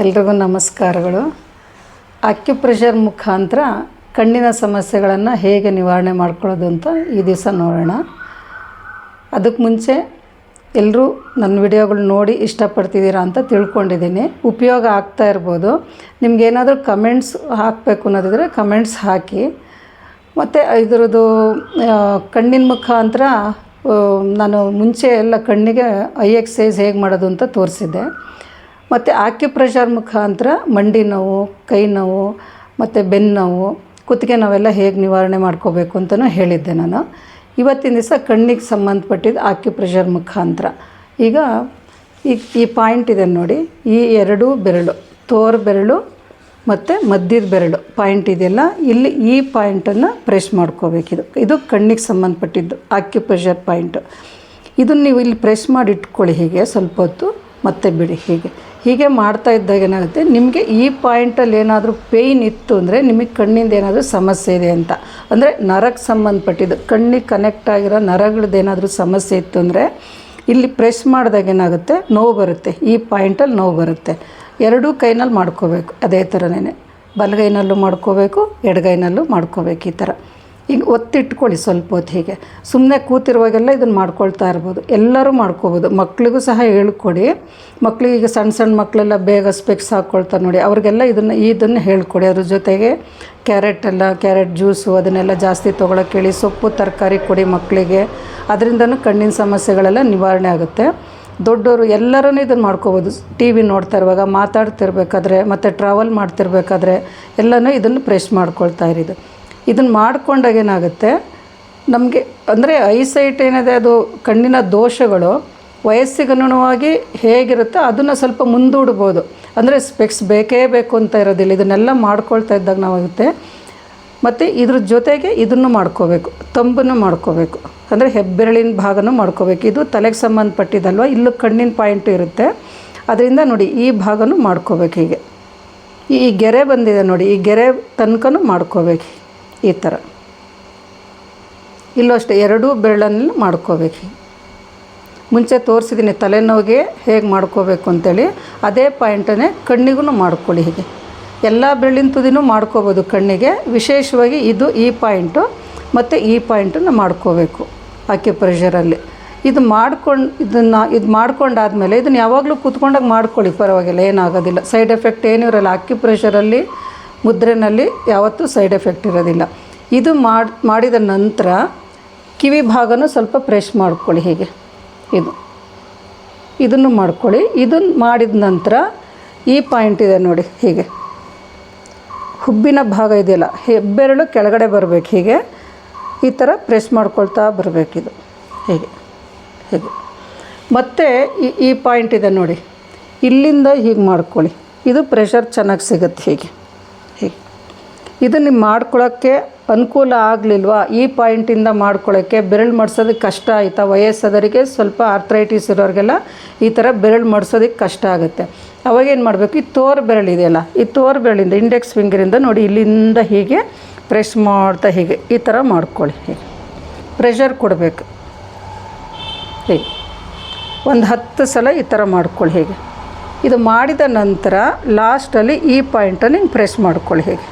ಎಲ್ರಿಗೂ ನಮಸ್ಕಾರಗಳು. ಅಕ್ಯುಪ್ರೆಷರ್ ಮುಖಾಂತರ ಕಣ್ಣಿನ ಸಮಸ್ಯೆಗಳನ್ನು ಹೇಗೆ ನಿವಾರಣೆ ಮಾಡ್ಕೊಳ್ಳೋದು ಅಂತ ಈ ದಿವಸ ನೋಡೋಣ. ಅದಕ್ಕೆ ಮುಂಚೆ ಎಲ್ಲರೂ ನನ್ನ ವಿಡಿಯೋಗಳು ನೋಡಿ ಇಷ್ಟಪಡ್ತಿದ್ದೀರಾ ಅಂತ ತಿಳ್ಕೊಂಡಿದ್ದೀನಿ. ಉಪಯೋಗ ಆಗ್ತಾ ಇರ್ಬೋದು. ನಿಮ್ಗೇನಾದರೂ ಕಮೆಂಟ್ಸ್ ಹಾಕಬೇಕು ಅನ್ನೋದಿದ್ರೆ ಕಮೆಂಟ್ಸ್ ಹಾಕಿ. ಮತ್ತು ಇದರದ್ದು ಕಣ್ಣಿನ ಮುಖಾಂತರ ನಾನು ಮುಂಚೆ ಎಲ್ಲ ಕಣ್ಣಿಗೆ ಐ ಎಕ್ಸೈಸ್ ಹೇಗೆ ಮಾಡೋದು ಅಂತ ತೋರಿಸಿದ್ದೆ. ಮತ್ತು ಆಕ್ಯುಪ್ರೆಷರ್ ಮುಖಾಂತರ ಮಂಡಿ ನೋವು, ಕೈ ನೋವು, ಮತ್ತು ಬೆನ್ನು ನೋವು, ಕುತ್ತಿಗೆ ನೋವೆಲ್ಲ ಹೇಗೆ ನಿವಾರಣೆ ಮಾಡ್ಕೋಬೇಕು ಅಂತಲೂ ಹೇಳಿದ್ದೆ ನಾನು. ಇವತ್ತಿನ ದಿವಸ ಕಣ್ಣಿಗೆ ಸಂಬಂಧಪಟ್ಟಿದ್ದು ಆಕ್ಯುಪ್ರೆಷರ್ ಮುಖಾಂತರ. ಈಗ ಈ ಈ ಪಾಯಿಂಟ್ ಇದೆ ನೋಡಿ. ಈ ಎರಡೂ ಬೆರಳು, ತೋರ್ ಬೆರಳು ಮತ್ತು ಮಧ್ಯದ ಬೆರಳು ಪಾಯಿಂಟ್ ಇದೆಯಲ್ಲ, ಇಲ್ಲಿ ಈ ಪಾಯಿಂಟನ್ನು ಪ್ರೆಸ್ ಮಾಡ್ಕೋಬೇಕಿದು ಇದು ಕಣ್ಣಿಗೆ ಸಂಬಂಧಪಟ್ಟಿದ್ದು ಆಕ್ಯುಪ್ರೆಷರ್ ಪಾಯಿಂಟು ಇದನ್ನು ನೀವು ಇಲ್ಲಿ ಪ್ರೆಸ್ ಮಾಡಿ ಇಟ್ಕೊಳ್ಳಿ ಹೀಗೆ ಸ್ವಲ್ಪ ಹೊತ್ತು. ಮತ್ತೆ ಬಿಡಿ, ಹೀಗೆ. ಹೀಗೆ ಮಾಡ್ತಾ ಇದ್ದಾಗ ಏನಾಗುತ್ತೆ? ನಿಮಗೆ ಈ ಪಾಯಿಂಟಲ್ಲಿ ಏನಾದರೂ ಪೇಯ್ನ್ ಇತ್ತು ಅಂದರೆ ನಿಮಗೆ ಕಣ್ಣಿಂದ ಏನಾದರೂ ಸಮಸ್ಯೆ ಇದೆ ಅಂತ. ಅಂದರೆ ನರಕ್ಕೆ ಸಂಬಂಧಪಟ್ಟಿದ್ದು, ಕಣ್ಣಿಗೆ ಕನೆಕ್ಟ್ ಆಗಿರೋ ನರಗಳದ್ದು ಏನಾದರೂ ಸಮಸ್ಯೆ ಇತ್ತು ಅಂದರೆ ಇಲ್ಲಿ ಪ್ರೆಸ್ ಮಾಡಿದಾಗ ಏನಾಗುತ್ತೆ? ನೋವು ಬರುತ್ತೆ. ಈ ಪಾಯಿಂಟಲ್ಲಿ ನೋವು ಬರುತ್ತೆ. ಎರಡೂ ಕೈನಲ್ಲಿ ಮಾಡ್ಕೋಬೇಕು. ಅದೇ ಥರನೇ ಬಲಗೈನಲ್ಲೂ ಮಾಡ್ಕೋಬೇಕು, ಎಡಗೈನಲ್ಲೂ ಮಾಡ್ಕೋಬೇಕು ಈ ಥರ. ಈಗ ಒತ್ತಿಟ್ಕೊಳ್ಳಿ ಸ್ವಲ್ಪ ಹೊತ್ತು ಹೀಗೆ. ಸುಮ್ಮನೆ ಕೂತಿರುವಾಗೆಲ್ಲ ಇದನ್ನು ಮಾಡ್ಕೊಳ್ತಾ ಇರ್ಬೋದು. ಎಲ್ಲರೂ ಮಾಡ್ಕೋಬೋದು. ಮಕ್ಕಳಿಗೂ ಸಹ ಹೇಳ್ಕೊಡಿ. ಮಕ್ಕಳಿಗೆ ಈಗ ಸಣ್ಣ ಸಣ್ಣ ಮಕ್ಕಳೆಲ್ಲ ಬೇಗ ಸ್ಪೆಕ್ಸ್ ಹಾಕ್ಕೊಳ್ತಾರೆ ನೋಡಿ. ಅವ್ರಿಗೆಲ್ಲ ಇದನ್ನು ಇದನ್ನು ಹೇಳ್ಕೊಡಿ. ಅದ್ರ ಜೊತೆಗೆ ಕ್ಯಾರೆಟ್ ಎಲ್ಲ ಕ್ಯಾರೆಟ್ ಜ್ಯೂಸು ಅದನ್ನೆಲ್ಲ ಜಾಸ್ತಿ ತೊಗೊಳಕ್ಕೆ ಹೇಳಿ ಸೊಪ್ಪು, ತರಕಾರಿ ಕೊಡಿ ಮಕ್ಕಳಿಗೆ ಅದರಿಂದನೂ ಕಣ್ಣಿನ ಸಮಸ್ಯೆಗಳೆಲ್ಲ ನಿವಾರಣೆ ಆಗುತ್ತೆ. ದೊಡ್ಡವರು ಎಲ್ಲರೂ ಇದನ್ನು ಮಾಡ್ಕೋಬೋದು. ಟಿ ವಿ ನೋಡ್ತಾ ಇರುವಾಗ ಮಾತಾಡ್ತಿರ್ಬೇಕಾದ್ರೆ, ಮತ್ತು ಟ್ರಾವೆಲ್ ಮಾಡ್ತಿರ್ಬೇಕಾದ್ರೆ ಎಲ್ಲನೂ ಇದನ್ನು ಪ್ರೆಶ್ ಮಾಡ್ಕೊಳ್ತಾ ಇರಿದು. ಇದನ್ನು ಮಾಡಿಕೊಂಡಾಗ ಏನಾಗುತ್ತೆ? ನಮಗೆ ಅಂದರೆ ಐಸೈಟ್ ಏನಿದೆ ಅದು ಕಣ್ಣಿನ ದೋಷಗಳು ವಯಸ್ಸಿಗನುಗುಣವಾಗಿ ಹೇಗಿರುತ್ತೋ ಅದನ್ನು ಸ್ವಲ್ಪ ಮುಂದೂಡ್ಬೋದು. ಅಂದರೆ ಸ್ಪೆಕ್ಸ್ ಬೇಕೇ ಬೇಕು ಅಂತ ಇರೋದಿಲ್ಲ. ಇದನ್ನೆಲ್ಲ ಮಾಡ್ಕೊಳ್ತಾ ಇದ್ದಾಗ ನಾವಾಗುತ್ತೆ. ಮತ್ತು ಇದ್ರ ಜೊತೆಗೆ ಇದನ್ನು ಮಾಡ್ಕೋಬೇಕು. ತಂಬನ್ನು ಮಾಡ್ಕೋಬೇಕು. ಅಂದರೆ ಹೆಬ್ಬೆರಳಿನ ಭಾಗನೂ ಮಾಡ್ಕೋಬೇಕು. ಇದು ತಲೆಗೆ ಸಂಬಂಧಪಟ್ಟಿದ್ದಲ್ವ ಇಲ್ಲೂ ಕಣ್ಣಿನ ಪಾಯಿಂಟ್ ಇರುತ್ತೆ. ಅದರಿಂದ ನೋಡಿ, ಈ ಭಾಗನೂ ಮಾಡ್ಕೋಬೇಕು ಹೀಗೆ. ಈ ಗೆರೆ ಬಂದಿದೆ ನೋಡಿ, ಈ ಗೆರೆ ತನಕನೂ ಮಾಡ್ಕೋಬೇಕು ಈ ಥರ. ಇಲ್ಲೂ ಅಷ್ಟೇ ಎರಡೂ ಬೆರಳನ್ನು ಮಾಡ್ಕೋಬೇಕು. ಮುಂಚೆ ತೋರಿಸಿದ್ದೀನಿ ತಲೆನೋವಿಗೆ ಹೇಗೆ ಮಾಡ್ಕೋಬೇಕು ಅಂತೇಳಿ, ಅದೇ ಪಾಯಿಂಟನ್ನೇ ಕಣ್ಣಿಗೂ ಮಾಡ್ಕೊಳ್ಳಿ ಹೀಗೆ. ಎಲ್ಲ ಬೆರಳಿನ ತುದಿನೂ ಮಾಡ್ಕೋಬೋದು ಕಣ್ಣಿಗೆ. ವಿಶೇಷವಾಗಿ ಇದು ಈ ಪಾಯಿಂಟು ಮತ್ತು ಈ ಪಾಯಿಂಟನ್ನು ಮಾಡ್ಕೋಬೇಕು ಅಕ್ಯುಪ್ರೆಷರಲ್ಲಿ ಇದು ಮಾಡ್ಕೊಂಡು, ಇದನ್ನು, ಇದು ಮಾಡ್ಕೊಂಡಾದಮೇಲೆ ಇದನ್ನು ಯಾವಾಗಲೂ ಕೂತ್ಕೊಂಡಾಗ ಮಾಡ್ಕೊಳ್ಳಿ, ಪರವಾಗಿಲ್ಲ, ಏನಾಗೋದಿಲ್ಲ. ಸೈಡ್ ಎಫೆಕ್ಟ್ ಏನೂ ಇರೋಲ್ಲ ಅಕ್ಯುಪ್ರೆಷರಲ್ಲಿ ಮುದ್ರೆನಲ್ಲಿ ಯಾವತ್ತೂ ಸೈಡ್ ಎಫೆಕ್ಟ್ ಇರೋದಿಲ್ಲ. ಇದು ಮಾಡಿ, ಮಾಡಿದ ನಂತರ ಕಿವಿ ಭಾಗನೂ ಸ್ವಲ್ಪ ಪ್ರೆಶ್ ಮಾಡ್ಕೊಳ್ಳಿ ಹೀಗೆ. ಇದು. ಇದನ್ನು ಮಾಡ್ಕೊಳ್ಳಿ. ಇದನ್ನು ಮಾಡಿದ ನಂತರ ಈ ಪಾಯಿಂಟ್ ಇದೆ ನೋಡಿ ಹೀಗೆ. ಹುಬ್ಬಿನ ಭಾಗ ಇದೆಯಲ್ಲ, ಹೆಬ್ಬೆರಳು ಕೆಳಗಡೆ ಬರಬೇಕು ಹೀಗೆ. ಈ ಥರ ಪ್ರೆಸ್ ಮಾಡ್ಕೊಳ್ತಾ ಬರಬೇಕಿದು ಹೀಗೆ. ಹೀಗೆ. ಮತ್ತು ಈ ಈ ಪಾಯಿಂಟ್ ಇದೆ ನೋಡಿ. ಇಲ್ಲಿಂದ ಹೀಗೆ ಮಾಡ್ಕೊಳ್ಳಿ. ಇದು ಪ್ರೆಷರ್ ಚೆನ್ನಾಗಿ ಸಿಗುತ್ತೆ ಹೀಗೆ ಹೀಗೆ. ಇದು ನಿಮ್ಮ ಮಾಡ್ಕೊಳ್ಳೋಕ್ಕೆ ಅನುಕೂಲ ಆಗಲಿಲ್ವಾ? ಈ ಪಾಯಿಂಟಿಂದ ಮಾಡ್ಕೊಳ್ಳೋಕ್ಕೆ ಬೆರಳು ಮಡ್ಸೋದಕ್ಕೆ ಕಷ್ಟ ಆಯಿತಾ? ವಯಸ್ಸಾದವರಿಗೆ ಸ್ವಲ್ಪ ಆರ್ಥ್ರೈಟಿಸ್ ಇರೋರಿಗೆಲ್ಲ ಈ ಥರ ಬೆರಳು ಮಡ್ಸೋದಕ್ಕೆ ಕಷ್ಟ ಆಗುತ್ತೆ. ಅವಾಗೇನು ಮಾಡಬೇಕು? ಈ ತೋರ್ ಬೆರಳು ಇದೆಯಲ್ಲ, ಈ ತೋರ್ ಬೆರಳಿಂದ ಇಂಡೆಕ್ಸ್ ಫಿಂಗರಿಂದ ನೋಡಿ ಇಲ್ಲಿಂದ ಹೀಗೆ ಪ್ರೆಸ್ ಮಾಡ್ತಾ ಹೀಗೆ, ಈ ಥರ ಮಾಡ್ಕೊಳ್ಳಿ ಹೀಗೆ. ಪ್ರೆಷರ್ ಕೊಡಬೇಕು. ಹೀಗೆ. ಒಂದು ಹತ್ತು ಸಲ ಈ ಥರ ಮಾಡ್ಕೊಳ್ಳಿ ಹೇಗೆ. ಇದು ಮಾಡಿದ ನಂತರ ಲಾಸ್ಟಲ್ಲಿ ಈ ಪಾಯಿಂಟನ್ನು ಹಿಂಗೆ ಪ್ರೆಸ್ ಮಾಡ್ಕೊಳ್ಳಿ ಹೀಗೆ.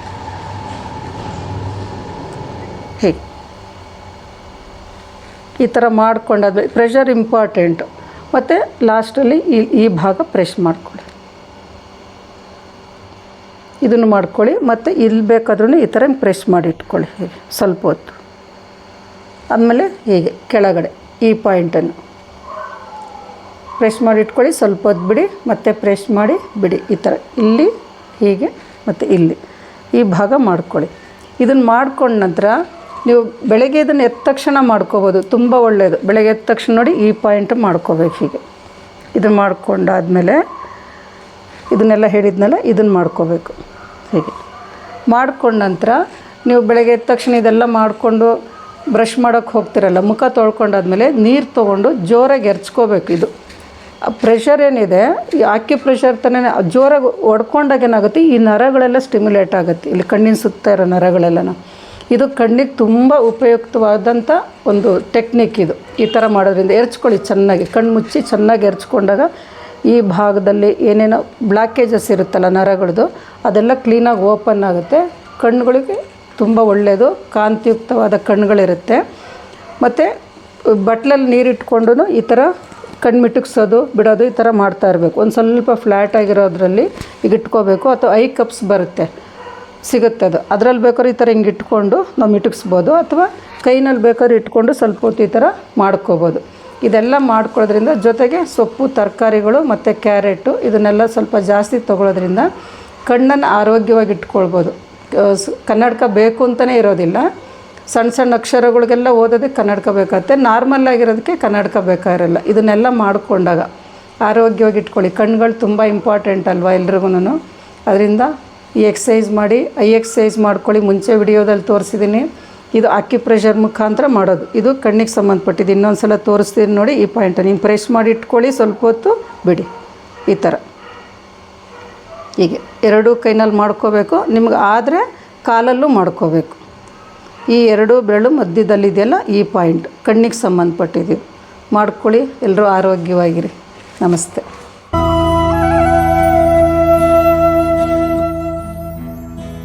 ಈ ಥರ ಮಾಡ್ಕೊಂಡಾದ್ಮೇಲೆ ಪ್ರೆಷರ್ ಇಂಪಾರ್ಟೆಂಟು ಮತ್ತು ಲಾಸ್ಟಲ್ಲಿ ಈ ಈ ಭಾಗ ಪ್ರೆಶ್ ಮಾಡ್ಕೊಳ್ಳಿ. ಇದನ್ನು ಮಾಡ್ಕೊಳ್ಳಿ, ಮತ್ತು ಇಲ್ಲಿ ಬೇಕಾದ್ರೂ ಈ ಥರ ಪ್ರೆಶ್ ಮಾಡಿ ಇಟ್ಕೊಳ್ಳಿ. ಹೀಗೆ? ಸ್ವಲ್ಪ ಹೊತ್ತು. ಆದಮೇಲೆ ಹೀಗೆ, ಕೆಳಗಡೆ ಈ ಪಾಯಿಂಟನ್ನು ಪ್ರೆಶ್ ಮಾಡಿ ಇಟ್ಕೊಳ್ಳಿ, ಸ್ವಲ್ಪ ಹೊತ್ತು ಬಿಡಿ, ಮತ್ತೆ ಪ್ರೆಶ್ ಮಾಡಿ ಬಿಡಿ. ಈ ಥರ ಇಲ್ಲಿ, ಹೀಗೆ, ಮತ್ತು ಇಲ್ಲಿ. ಈ ಭಾಗ ಮಾಡ್ಕೊಳ್ಳಿ. ಇದನ್ನು ಮಾಡ್ಕೊಂಡ ನಂತರ ನೀವು ಬೆಳಗ್ಗೆ ಇದನ್ನು ಎದ್ದ ತಕ್ಷಣ ಮಾಡ್ಕೋಬೋದು, ತುಂಬ ಒಳ್ಳೆಯದು ಬೆಳಗ್ಗೆ ಎದ್ದ ತಕ್ಷಣ ನೋಡಿ ಈ ಪಾಯಿಂಟ್ ಮಾಡ್ಕೋಬೇಕು ಹೀಗೆ. ಇದನ್ನು ಮಾಡ್ಕೊಂಡಾದಮೇಲೆ ಇದನ್ನೆಲ್ಲ ಹೇಳಿದ್ನಲ್ಲ, ಇದನ್ನು ಮಾಡ್ಕೋಬೇಕು ಹೀಗೆ. ಮಾಡ್ಕೊಂಡ ನಂತರ ನೀವು ಬೆಳಗ್ಗೆ ಎದ್ದ ತಕ್ಷಣ ಇದೆಲ್ಲ ಮಾಡಿಕೊಂಡು ಬ್ರಷ್ ಮಾಡೋಕ್ಕೆ ಹೋಗ್ತಿರಲ್ಲ, ಮುಖ ತೊಳ್ಕೊಂಡಾದ್ಮೇಲೆ ನೀರು ತೊಗೊಂಡು ಜೋರಾಗಿ ಎರ್ಚ್ಕೋಬೇಕು ಇದು. ಪ್ರೆಷರ್ ಏನಿದೆ, ಈ ಆಕ್ಯು ಪ್ರೆಷರ್ ತಾನೇ ಜೋರಾಗಿ ಹೊಡ್ಕೊಂಡಾಗ ಏನಾಗುತ್ತೆ ಈ ನರಗಳೆಲ್ಲ ಸ್ಟಿಮ್ಯುಲೇಟ್ ಆಗುತ್ತೆ. ಇಲ್ಲಿ ಕಣ್ಣಿನ ಸುತ್ತ ಇರೋ ನರಗಳೆಲ್ಲನ. ಇದು ಕಣ್ಣಿಗೆ ತುಂಬ ಉಪಯುಕ್ತವಾದಂಥ ಒಂದು ಟೆಕ್ನಿಕ್ ಇದು. ಈ ಥರ ಮಾಡೋದ್ರಿಂದ ಎರ್ಚ್ಕೊಳ್ಳಿ ಚೆನ್ನಾಗಿ, ಕಣ್ಣು ಮುಚ್ಚಿ ಚೆನ್ನಾಗಿ ಎರಚ್ಕೊಂಡಾಗ ಈ ಭಾಗದಲ್ಲಿ ಏನೇನೋ ಬ್ಲಾಕೇಜಸ್ ಇರುತ್ತಲ್ಲ ನರಗಳದ್ದು ಅದೆಲ್ಲ ಕ್ಲೀನಾಗಿ ಓಪನ್ ಆಗುತ್ತೆ. ಕಣ್ಣುಗಳಿಗೆ ತುಂಬ ಒಳ್ಳೆಯದು ಕಾಂತಿಯುಕ್ತವಾದ ಕಣ್ಣುಗಳಿರುತ್ತೆ. ಮತ್ತು ಬಟ್ಲಲ್ಲಿ ನೀರಿಟ್ಕೊಂಡು ಈ ಥರ ಕಣ್ಣು ಮಿಟುಕ್ಸೋದು, ಬಿಡೋದು ಈ ಥರ ಮಾಡ್ತಾ ಇರಬೇಕು. ಒಂದು ಸ್ವಲ್ಪ ಫ್ಲ್ಯಾಟ್ ಆಗಿರೋದ್ರಲ್ಲಿ ಈಗ ಇಟ್ಕೋಬೇಕು. ಅಥವಾ ಐ ಕಪ್ಸ್ ಬರುತ್ತೆ. ಸಿಗುತ್ತೆ ಅದು ಅದರಲ್ಲಿ ಬೇಕಾದ್ರೆ ಈ ಥರ ಹಿಂಗೆ ಇಟ್ಕೊಂಡು ನಾವು ಮಿಟುಕ್ಸ್ಬೋದು ಅಥವಾ ಕೈನಲ್ಲಿ ಬೇಕಾದ್ರೆ ಇಟ್ಕೊಂಡು ಸ್ವಲ್ಪ ಹೊತ್ತು ಈ ಥರ ಮಾಡ್ಕೋಬೋದು. ಇದೆಲ್ಲ ಮಾಡ್ಕೊಳ್ಳೋದ್ರಿಂದ ಜೊತೆಗೆ ಸೊಪ್ಪು, ತರಕಾರಿಗಳು ಮತ್ತು ಕ್ಯಾರೆಟು ಇದನ್ನೆಲ್ಲ ಸ್ವಲ್ಪ ಜಾಸ್ತಿ ತೊಗೊಳೋದ್ರಿಂದ ಕಣ್ಣನ್ನು ಆರೋಗ್ಯವಾಗಿ ಇಟ್ಕೊಳ್ಬೋದು. ಕನ್ನಡಕ ಬೇಕು ಅಂತಲೇ ಇರೋದಿಲ್ಲ. ಸಣ್ಣ ಸಣ್ಣ ಅಕ್ಷರಗಳಿಗೆಲ್ಲ ಓದೋದಕ್ಕೆ ಕನ್ನಡಕ ಬೇಕಾಗುತ್ತೆ. ನಾರ್ಮಲ್ ಆಗಿರೋದಕ್ಕೆ ಕನ್ನಡಕ ಬೇಕಾಗಿರಲ್ಲ ಇದನ್ನೆಲ್ಲ ಮಾಡಿಕೊಂಡಾಗ ಆರೋಗ್ಯವಾಗಿ ಇಟ್ಕೊಳ್ಳಿ. ಕಣ್ಗಳು ತುಂಬ ಇಂಪಾರ್ಟೆಂಟ್ ಅಲ್ವಾ ಎಲ್ರಿಗೂ ಅದರಿಂದ ಈ ಎಕ್ಸಸೈಸ್ ಮಾಡಿ ಐ ಎಕ್ಸಸೈಸ್ ಮಾಡ್ಕೊಳ್ಳಿ. ಮುಂಚೆ ವಿಡಿಯೋದಲ್ಲಿ ತೋರಿಸಿದ್ದೀನಿ ಇದು ಅಕ್ಕಿ ಪ್ರೆಷರ್ ಮುಖಾಂತರ ಮಾಡೋದು. ಇದು ಕಣ್ಣಿಗೆ ಸಂಬಂಧಪಟ್ಟಿದ್ದು. ಇನ್ನೊಂದು ಸಲ ತೋರಿಸ್ತೀನಿ ನೋಡಿ ಈ ಪಾಯಿಂಟ್ ನೀವು ಪ್ರೆಸ್ ಮಾಡಿ ಇಟ್ಕೊಳ್ಳಿ, ಸ್ವಲ್ಪ ಹೊತ್ತು ಬಿಡಿ. ಈ ಥರ ಹೀಗೆ. ಎರಡೂ ಕೈನಲ್ಲಿ ಮಾಡ್ಕೋಬೇಕು. ನಿಮ್ಗೆ ಆದರೆ ಕಾಲಲ್ಲೂ ಮಾಡ್ಕೋಬೇಕು. ಈ ಎರಡೂ ಬೆರಳು ಮಧ್ಯದಲ್ಲಿದೆಯಲ್ಲ, ಈ ಪಾಯಿಂಟ್ ಕಣ್ಣಿಗೆ ಸಂಬಂಧಪಟ್ಟಿದ್ದೀವಿ ಮಾಡ್ಕೊಳ್ಳಿ. ಎಲ್ಲರೂ ಆರೋಗ್ಯವಾಗಿರಿ. ನಮಸ್ತೆ.